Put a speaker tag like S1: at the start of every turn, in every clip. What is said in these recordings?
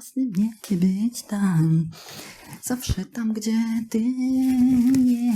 S1: miłosnym nie być tam. Zawsze tam, gdzie ty nie.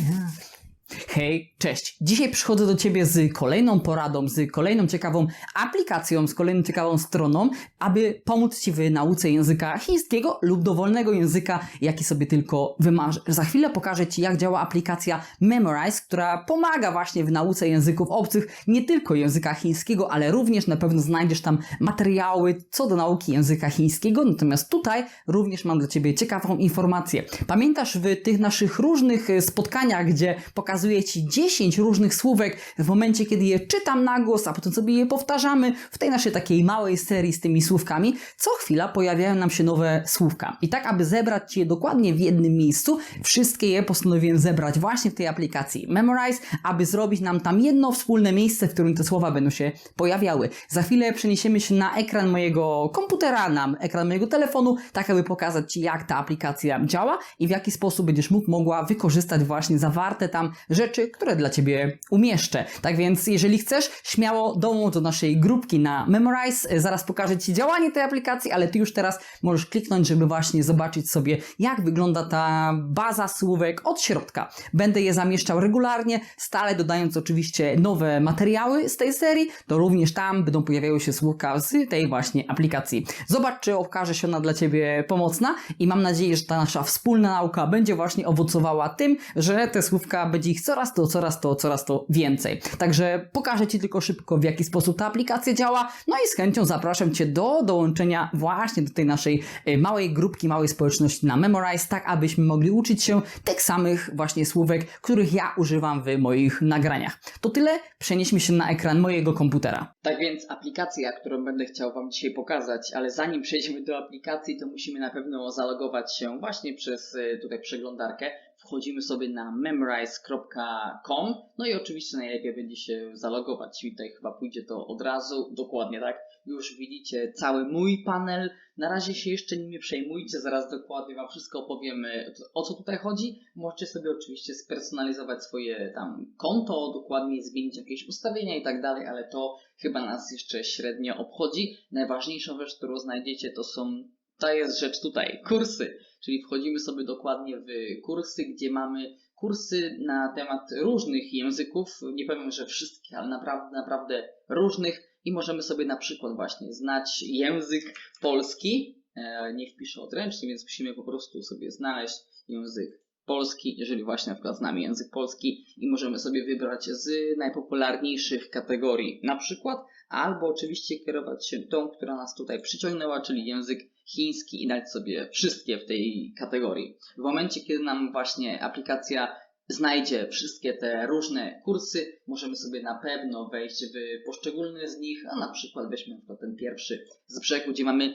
S1: Hej, cześć. Dzisiaj przychodzę do Ciebie z kolejną poradą, z kolejną ciekawą aplikacją, z kolejną ciekawą stroną, aby pomóc Ci w nauce języka chińskiego lub dowolnego języka, jaki sobie tylko wymarzysz. Za chwilę pokażę Ci, jak działa aplikacja Memorize, która pomaga właśnie w nauce języków obcych, nie tylko języka chińskiego, ale również na pewno znajdziesz tam materiały co do nauki języka chińskiego. Natomiast tutaj również mam dla Ciebie ciekawą informację. Pamiętasz w tych naszych różnych e, spotkaniach, gdzie pokazuję Ci 10 różnych słówek w momencie, kiedy je czytam na głos, a potem sobie je powtarzamy w tej naszej takiej małej serii z tymi słówkami, co chwila pojawiają nam się nowe słówka. I tak, aby zebrać je dokładnie w jednym miejscu, wszystkie je postanowiłem zebrać właśnie w tej aplikacji Memorize, aby zrobić nam tam jedno wspólne miejsce, w którym te słowa będą się pojawiały. Za chwilę przeniesiemy się na ekran mojego komputera, na ekran mojego telefonu, tak aby pokazać Ci, jak ta aplikacja działa i w jaki sposób będziesz mógł, mogła wykorzystać właśnie zawarte tam rzeczy, które dla Ciebie umieszczę. Tak więc, jeżeli chcesz, śmiało dołącz do naszej grupki na Memorize. Zaraz pokażę Ci działanie tej aplikacji, ale Ty już teraz możesz kliknąć, żeby właśnie zobaczyć sobie, jak wygląda ta baza słówek od środka. Będę je zamieszczał regularnie, stale dodając oczywiście nowe materiały z tej serii, to również tam będą pojawiały się słówka z tej właśnie aplikacji. Zobacz, czy okaże się ona dla Ciebie pomocna i mam nadzieję, że ta nasza wspólna nauka będzie właśnie owocowała tym, że te słówka będzie ich coraz to, coraz to, coraz to więcej. Także pokażę Ci tylko szybko, w jaki sposób ta aplikacja działa, no i z chęcią zapraszam Cię do dołączenia właśnie do tej naszej y, małej grupki, małej społeczności na Memorize, tak abyśmy mogli uczyć się tych samych właśnie słówek, których ja używam w moich nagraniach. To tyle, przenieśmy się na ekran mojego komputera.
S2: Tak więc aplikacja, którą będę chciał Wam dzisiaj pokazać, ale zanim przejdziemy do aplikacji, to musimy na pewno zalogować się właśnie przez y, tutaj przeglądarkę. Wchodzimy sobie na memorize.com, no i oczywiście najlepiej będzie się zalogować. I tutaj chyba pójdzie to od razu, dokładnie tak. Już widzicie cały mój panel. Na razie się jeszcze nim nie przejmujcie, zaraz dokładnie Wam wszystko opowiemy, o co tutaj chodzi. Możecie sobie oczywiście spersonalizować swoje tam konto, dokładnie zmienić jakieś ustawienia i tak dalej, ale to chyba nas jeszcze średnio obchodzi. Najważniejszą rzecz, którą znajdziecie, to są, ta jest rzecz tutaj, kursy. Czyli wchodzimy sobie dokładnie w kursy, gdzie mamy kursy na temat różnych języków. Nie powiem, że wszystkich, ale naprawdę, naprawdę różnych. I możemy sobie na przykład właśnie znać język polski. E, nie wpiszę odręcznie, więc musimy po prostu sobie znaleźć język polski, jeżeli właśnie na przykład znamy język polski i możemy sobie wybrać z najpopularniejszych kategorii na przykład, albo oczywiście kierować się tą, która nas tutaj przyciągnęła, czyli język chiński i dać sobie wszystkie w tej kategorii. W momencie, kiedy nam właśnie aplikacja znajdzie wszystkie te różne kursy, możemy sobie na pewno wejść w poszczególne z nich, a na przykład weźmy ten pierwszy z brzegu, gdzie mamy,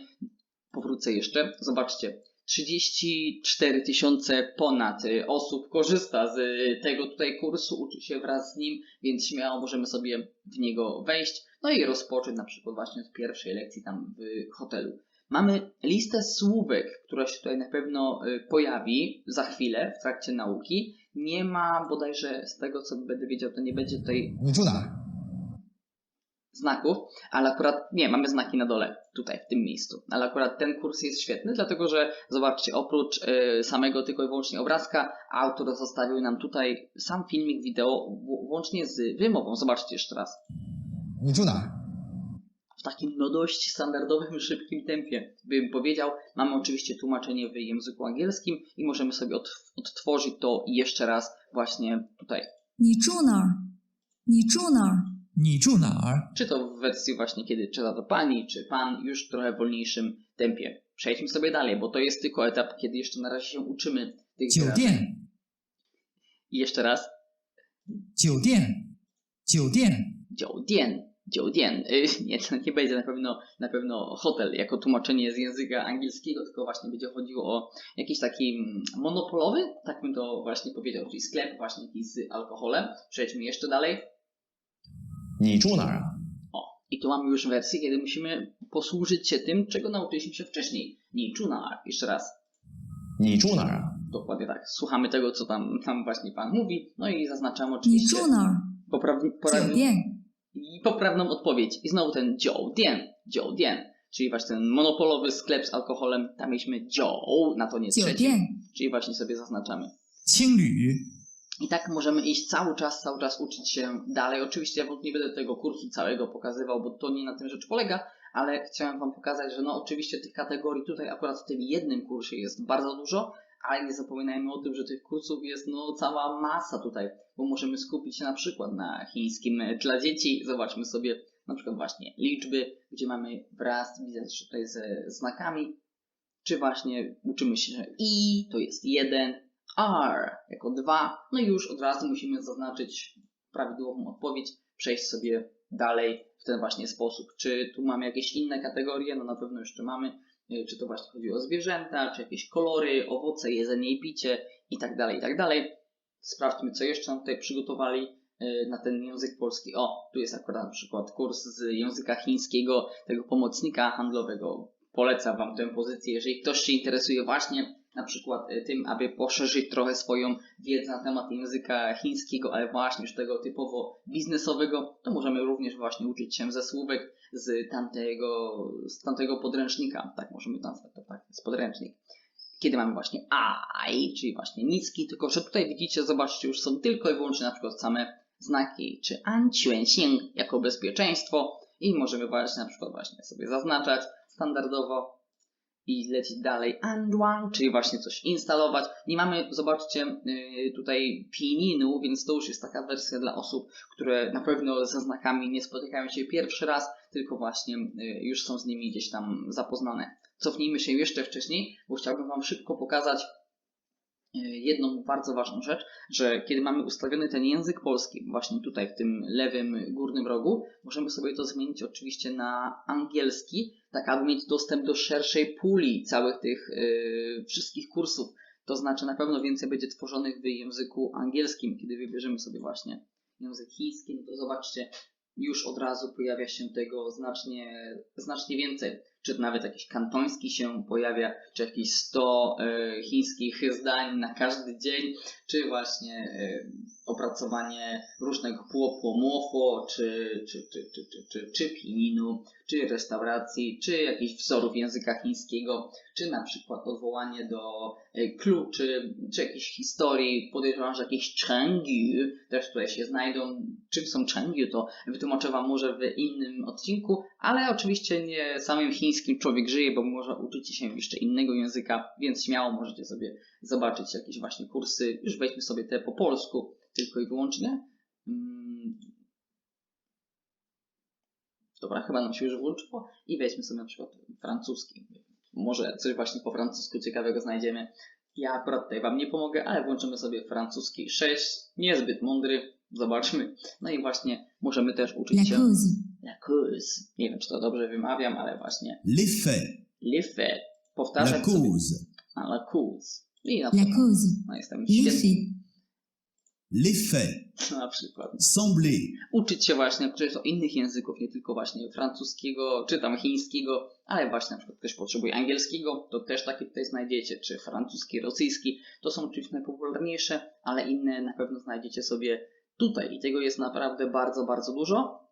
S2: powrócę jeszcze, zobaczcie, 34 tysiące ponad y, osób korzysta z y, tego tutaj kursu, uczy się wraz z nim, więc śmiało możemy sobie w niego wejść, no i rozpocząć na przykład właśnie od pierwszej lekcji tam w hotelu. Mamy listę słówek, która się tutaj na pewno y, pojawi za chwilę w trakcie nauki. Nie ma bodajże z tego, co będę wiedział, to nie będzie tutaj znaków, ale akurat nie, mamy znaki na dole, tutaj, w tym miejscu. Ale akurat ten kurs jest świetny, dlatego że zobaczcie, oprócz y, samego tylko i wyłącznie obrazka, autor zostawił nam tutaj sam filmik wideo, włącznie z wymową. Zobaczcie jeszcze raz.
S3: Niczuna.
S2: W takim no dość standardowym, szybkim tempie, bym powiedział. Mamy oczywiście tłumaczenie w języku angielskim i możemy sobie odtworzyć to jeszcze raz właśnie tutaj.
S4: Niczuna. Niczuna. 你住哪儿？
S3: 你住哪儿？
S2: Czy to w wersji właśnie, kiedy czyta to pani, czy pan, już w trochę wolniejszym tempie. Przejdźmy sobie dalej, bo to jest tylko etap, kiedy jeszcze na razie się uczymy tych
S3: 酒
S2: wyrazów.
S3: 店，
S2: I jeszcze raz.
S3: 酒店，酒店，
S2: Dziodien. Dziodien. Y, Nie, to nie będzie na pewno, na pewno hotel jako tłumaczenie z języka angielskiego, tylko właśnie będzie chodziło o jakiś taki mm, monopolowy, tak bym to właśnie powiedział, czyli sklep właśnie jakiś z alkoholem. Przejdźmy jeszcze dalej.
S3: 你住哪儿啊？
S2: O, i tu mamy już wersję, kiedy musimy posłużyć się tym, czego nauczyliśmy się wcześniej. Ni chuna. Jeszcze raz.
S3: 你住哪儿啊？
S2: Dokładnie tak. Słuchamy tego, co tam, tam właśnie Pan mówi, no i zaznaczamy
S4: 你
S2: oczywiście
S4: 住哪儿？
S2: poprawni,
S4: 酒
S2: poprawni,
S4: 店。
S2: i poprawną odpowiedź. I znowu ten 酒店, 酒店. czyli właśnie ten monopolowy sklep z alkoholem, tam mieliśmy dział, na to nie
S4: 酒
S2: trzeci,
S4: 店
S2: czyli właśnie sobie zaznaczamy.
S3: 青旅、
S2: i tak możemy iść cały czas, cały czas uczyć się dalej. Oczywiście ja nie będę tego kursu całego pokazywał, bo to nie na tym rzecz polega, ale chciałem wam pokazać, że no oczywiście tych kategorii tutaj akurat w tym jednym kursie jest bardzo dużo, ale nie zapominajmy o tym, że tych kursów jest no cała masa tutaj, bo możemy skupić się na przykład na chińskim dla dzieci. Zobaczmy sobie na przykład właśnie liczby, gdzie mamy wraz, że tutaj ze znakami, czy właśnie uczymy się, że i to jest jeden, R jako 2, no i już od razu musimy zaznaczyć prawidłową odpowiedź, przejść sobie dalej w ten właśnie sposób. Czy tu mamy jakieś inne kategorie? No na pewno jeszcze mamy. Y, Czy to właśnie chodzi o zwierzęta, czy jakieś kolory, owoce, jedzenie i picie i tak dalej, i tak. Sprawdźmy, co jeszcze nam tutaj przygotowali y, na ten język polski. O, tu jest akurat na przykład kurs z języka chińskiego, tego pomocnika handlowego. Polecam Wam tę pozycję, jeżeli ktoś się interesuje właśnie na przykład y, tym, aby poszerzyć trochę swoją wiedzę na temat języka chińskiego, ale właśnie już tego typowo biznesowego, to możemy również właśnie uczyć się ze słówek z tamtego, z tamtego podręcznika. Tak możemy nazwać to, tak, jest podręcznik. Kiedy mamy właśnie I, czyli właśnie niski, tylko że tutaj widzicie, zobaczcie, już są tylko i wyłącznie na przykład same znaki, czy anquanxing jako bezpieczeństwo i możemy właśnie na przykład właśnie sobie zaznaczać standardowo i lecieć dalej Anduan, czyli właśnie coś instalować. Nie mamy, zobaczcie, yy, tutaj pininu, więc to już jest taka wersja dla osób, które na pewno ze znakami nie spotykają się pierwszy raz, tylko właśnie yy, już są z nimi gdzieś tam zapoznane. Cofnijmy się jeszcze wcześniej, bo chciałbym Wam szybko pokazać jedną bardzo ważną rzecz, że kiedy mamy ustawiony ten język polski, właśnie tutaj w tym lewym górnym rogu, możemy sobie to zmienić oczywiście na angielski, tak aby mieć dostęp do szerszej puli całych tych yy, wszystkich kursów. To znaczy na pewno więcej będzie tworzonych w języku angielskim, kiedy wybierzemy sobie właśnie język chiński, no to zobaczcie, już od razu pojawia się tego znacznie, znacznie więcej. Czy nawet jakiś kantoński się pojawia, czy jakieś 100 e, chińskich zdań na każdy dzień, czy właśnie e, opracowanie różnego płopłomofo, czy, czy, czy, czy, czy, czy, czy pininu, czy restauracji, czy jakichś wzorów języka chińskiego, czy na przykład odwołanie do e, kluczy, czy jakiejś historii. Podejrzewam, że jakieś chengyu też tutaj się znajdą. Czym są chengyu, to wytłumaczę Wam może w innym odcinku, ale oczywiście nie samym chińskim człowiek żyje, bo może uczycie się jeszcze innego języka, więc śmiało możecie sobie zobaczyć jakieś właśnie kursy. Już weźmy sobie te po polsku tylko i wyłącznie. Mm. Dobra, chyba nam się już włączyło i weźmy sobie na przykład francuski. Może coś właśnie po francusku ciekawego znajdziemy. Ja akurat tutaj Wam nie pomogę, ale włączymy sobie francuski 6. Niezbyt mądry. Zobaczmy. No i właśnie możemy też uczyć się.
S4: cause.
S2: La cause. Nie wiem, czy to dobrze wymawiam, ale właśnie.
S3: l'effet,
S2: Le fait.
S3: la
S2: Powtarzać sobie.
S3: cause,
S2: A, la cause. I na
S4: La
S2: przykład.
S4: cause.
S2: No jestem świetny.
S4: L'effet.
S3: l'effet,
S2: Na przykład.
S3: sembler,
S2: Uczyć się właśnie przecież o innych języków, nie tylko właśnie francuskiego, czy tam chińskiego, ale właśnie na przykład ktoś potrzebuje angielskiego, to też takie tutaj znajdziecie, czy francuski, rosyjski. To są oczywiście najpopularniejsze, ale inne na pewno znajdziecie sobie tutaj i tego jest naprawdę bardzo, bardzo dużo.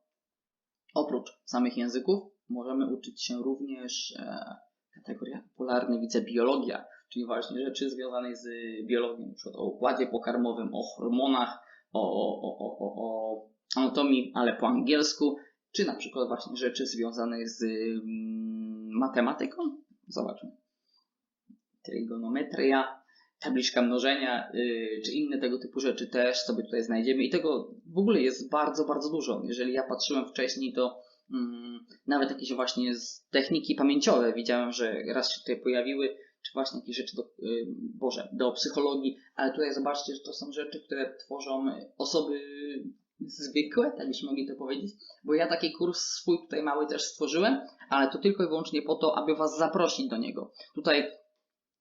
S2: Oprócz samych języków możemy uczyć się również e, kategoria popularna, widzę biologia, czyli właśnie rzeczy związane z biologią, przykład o układzie pokarmowym, o hormonach, o, o, o, o, o anatomii, ale po angielsku, czy na przykład właśnie rzeczy związane z mm, matematyką. Zobaczmy. Trygonometria, tabliczka mnożenia, yy, czy inne tego typu rzeczy też sobie tutaj znajdziemy i tego w ogóle jest bardzo, bardzo dużo. Jeżeli ja patrzyłem wcześniej, to mm, nawet jakieś właśnie z techniki pamięciowe widziałem, że raz się tutaj pojawiły, czy właśnie jakieś rzeczy do, yy, Boże, do psychologii, ale tutaj zobaczcie, że to są rzeczy, które tworzą osoby zwykłe, tak byśmy mogli to powiedzieć, bo ja taki kurs swój tutaj mały też stworzyłem, ale to tylko i wyłącznie po to, aby Was zaprosić do niego. Tutaj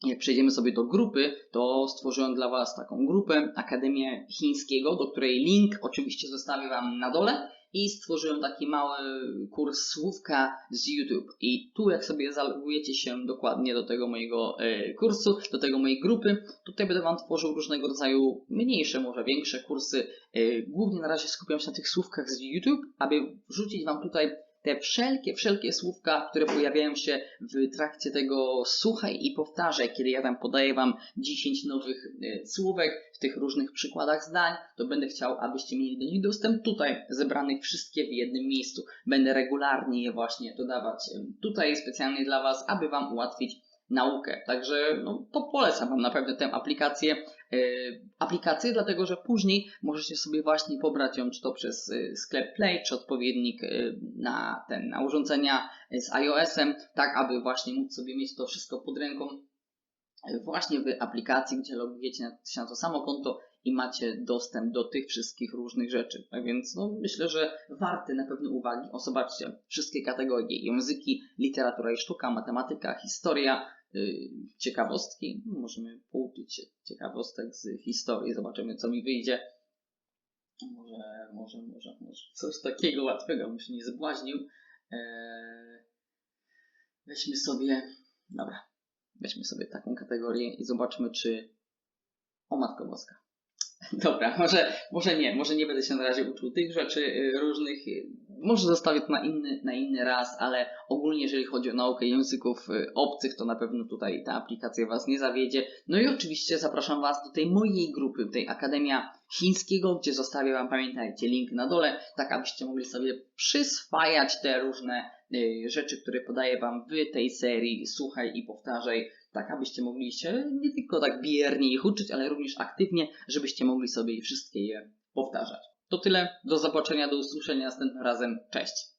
S2: jak przejdziemy sobie do grupy, to stworzyłem dla Was taką grupę Akademię Chińskiego, do której link oczywiście zostawię Wam na dole i stworzyłem taki mały kurs słówka z YouTube. I tu jak sobie zalogujecie się dokładnie do tego mojego e, kursu, do tego mojej grupy, tutaj będę Wam tworzył różnego rodzaju mniejsze, może większe kursy. E, głównie na razie skupiam się na tych słówkach z YouTube, aby wrzucić Wam tutaj te wszelkie, wszelkie słówka, które pojawiają się w trakcie tego słuchaj i powtarzaj, kiedy ja tam podaję wam 10 nowych e, słówek w tych różnych przykładach zdań, to będę chciał, abyście mieli do nich dostęp tutaj, zebranych wszystkie w jednym miejscu. Będę regularnie je właśnie dodawać tutaj specjalnie dla was, aby wam ułatwić naukę. Także no, to polecam Wam na pewno tę aplikację. E, aplikację, dlatego że później możecie sobie właśnie pobrać ją czy to przez e, sklep Play, czy odpowiednik e, na ten na urządzenia z iOS-em, tak aby właśnie móc sobie mieć to wszystko pod ręką właśnie w aplikacji, gdzie logujecie się na to samo konto i macie dostęp do tych wszystkich różnych rzeczy. Tak więc no, myślę, że warte na pewno uwagi. O, zobaczcie, wszystkie kategorie, języki, literatura i sztuka, matematyka, historia, yy, ciekawostki. No, Możemy pouczyć się ciekawostek z historii, zobaczymy co mi wyjdzie. Może, może, może, może coś takiego łatwego, bym się nie zbłaźnił. Eee, weźmy sobie, dobra, weźmy sobie taką kategorię i zobaczmy, czy o Matko Boska. Dobra, może, może nie, może nie będę się na razie uczył tych rzeczy y, różnych, może zostawię to na inny, na inny raz, ale ogólnie jeżeli chodzi o naukę języków y, obcych, to na pewno tutaj ta aplikacja Was nie zawiedzie. No i oczywiście zapraszam Was do tej mojej grupy, tej Akademia Chińskiego, gdzie zostawię Wam, pamiętajcie, link na dole, tak abyście mogli sobie przyswajać te różne y, rzeczy, które podaję Wam w tej serii. Słuchaj i Powtarzaj, tak abyście mogli się nie tylko tak biernie ich uczyć, ale również aktywnie, żebyście mogli sobie wszystkie je powtarzać. To tyle, do zobaczenia, do usłyszenia następnym razem, cześć!